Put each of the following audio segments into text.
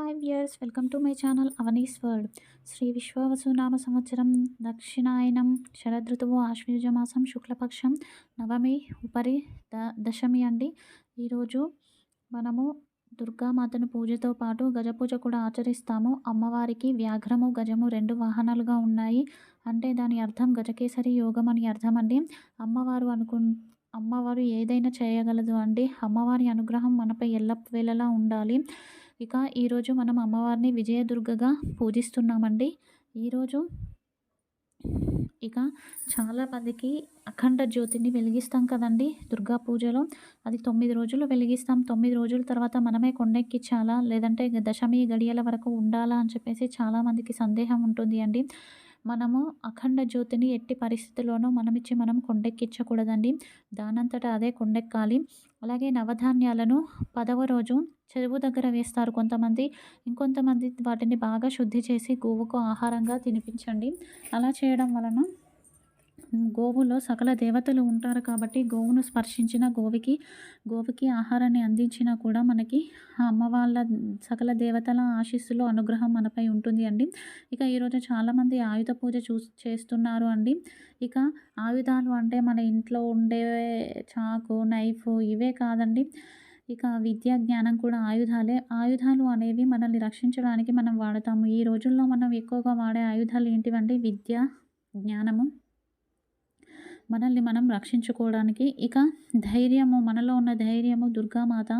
Hi viewers welcome to my channel Avani's world Shri విశ్వవసునామ సంవత్సరం దక్షిణాయనం శరదృతువు ఆశ్వయుజ మాసం శుక్లపక్షం నవమి ఉపరి ద దశమి అండి. ఈరోజు మనము దుర్గామాతను పూజతో పాటు గజపూజ కూడా ఆచరిస్తాము. అమ్మవారికి వ్యాఘ్రము గజము రెండు వాహనాలుగా ఉన్నాయి. అంటే దాని అర్థం గజకేసరి యోగం అని అర్థం అండి. అమ్మవారు అనుకు అమ్మవారు ఏదైనా చేయగలదు అండి. అమ్మవారి అనుగ్రహం మనపై ఎల్లవేళలా ఉండాలి. ఇక ఈరోజు మనం అమ్మవారిని విజయదుర్గగా పూజిస్తున్నామండి. ఈరోజు ఇక చాలామందికి అఖండ జ్యోతిని వెలిగిస్తాం కదండి దుర్గా పూజలో. అది తొమ్మిది రోజులు వెలిగిస్తాం. తొమ్మిది రోజుల తర్వాత మనమే కొండెక్కించాలా? లేదంటే దశమి గడియల వరకు ఉండాలా? అని చెప్పేసి చాలామందికి సందేహం ఉంటుంది అండి. మనము అఖండ జ్యోతిని ఎట్టి పరిస్థితుల్లోనూ మనమిచ్చి మనం కొండెక్కించకూడదండి. దానంతటా అదే కొండెక్కాలి. అలాగే నవధాన్యాలను పదవ రోజు చెరువు దగ్గర వేస్తారు కొంతమంది. ఇంకొంతమంది వాటిని బాగా శుద్ధి చేసి గోవుకు ఆహారంగా తినిపించండి. అలా చేయడం వలన గోవులో సకల దేవతలు ఉంటారు కాబట్టి గోవును స్పర్శించిన గోవికి గోవుకి ఆహారాన్ని అందించినా కూడా మనకి అమ్మ వాళ్ళ సకల దేవతల ఆశీస్సులు అనుగ్రహం మనపై ఉంటుంది అండి. ఇక ఈరోజు చాలామంది ఆయుధ పూజ చూ చేస్తున్నారు అండి. ఇక ఆయుధాలు అంటే మన ఇంట్లో ఉండే చాకు నైఫ్ ఇవే కాదండి. ఇక విద్యా జ్ఞానం కూడా ఆయుధాలే. ఆయుధాలు అనేవి మనల్ని రక్షించడానికి మనం వాడతాము. ఈ రోజుల్లో మనం ఎక్కువగా వాడే ఆయుధాలు ఏంటివంటే విద్య జ్ఞానము. మనల్ని మనం రక్షించుకోవడానికి ఇక ధైర్యము మనలో ఉన్న ధైర్యము దుర్గామాత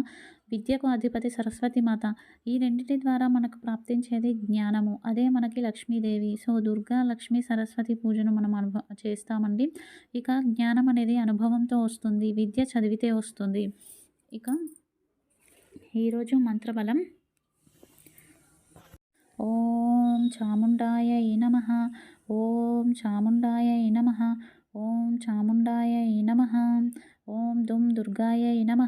విద్యకు అధిపతి సరస్వతి మాత ఈ రెండింటి ద్వారా మనకు ప్రాప్తించేది జ్ఞానము. అదే మనకి లక్ష్మీదేవి. సో దుర్గా లక్ష్మీ సరస్వతి పూజను మనం అనుభవ చేస్తామండి. ఇక జ్ఞానం అనేది అనుభవంతో వస్తుంది విద్య చదివితే వస్తుంది. ఇక ఈరోజు మంత్రబలం. ఓం చాముండాయ నమ. ఓం చాముండాయ నమ. ఓం చాముండాయ నమ. ఓం దుమ్ దుర్గాయ నమ.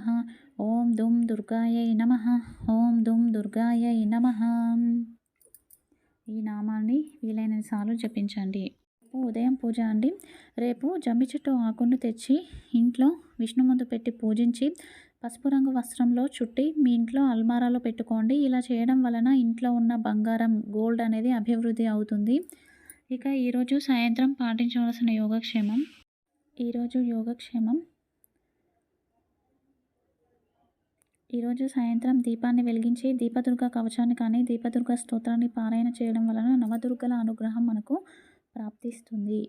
ఓం దుమ్ దుర్గాయ నమ. ఓం దుమ్ దుర్గాయ నమ. ఈ నామాన్ని వీలైన సార్లు జపించండి. ఉదయం పూజ అండి. రేపు జమ్మి చెట్టు ఆకును తెచ్చి ఇంట్లో విష్ణు ముందు పెట్టి పూజించి పసుపు రంగు వస్త్రంలో చుట్టి మీ ఇంట్లో అల్మారాలో పెట్టుకోండి. ఇలా చేయడం వలన ఇంట్లో ఉన్న బంగారం గోల్డ్ అనేది అభివృద్ధి అవుతుంది. ఇక ఈరోజు సాయంత్రం పాటించవలసిన యోగక్షేమం? ఈరోజు యోగక్షేమం? ఈరోజు సాయంత్రం దీపాన్ని వెలిగించి దీపదుర్గ కవచాన్ని కానీ దీపదుర్గ స్తోత్రాన్ని పారాయణ చేయడం వలన నవదుర్గల అనుగ్రహం మనకు ప్రాప్తిస్తుంది.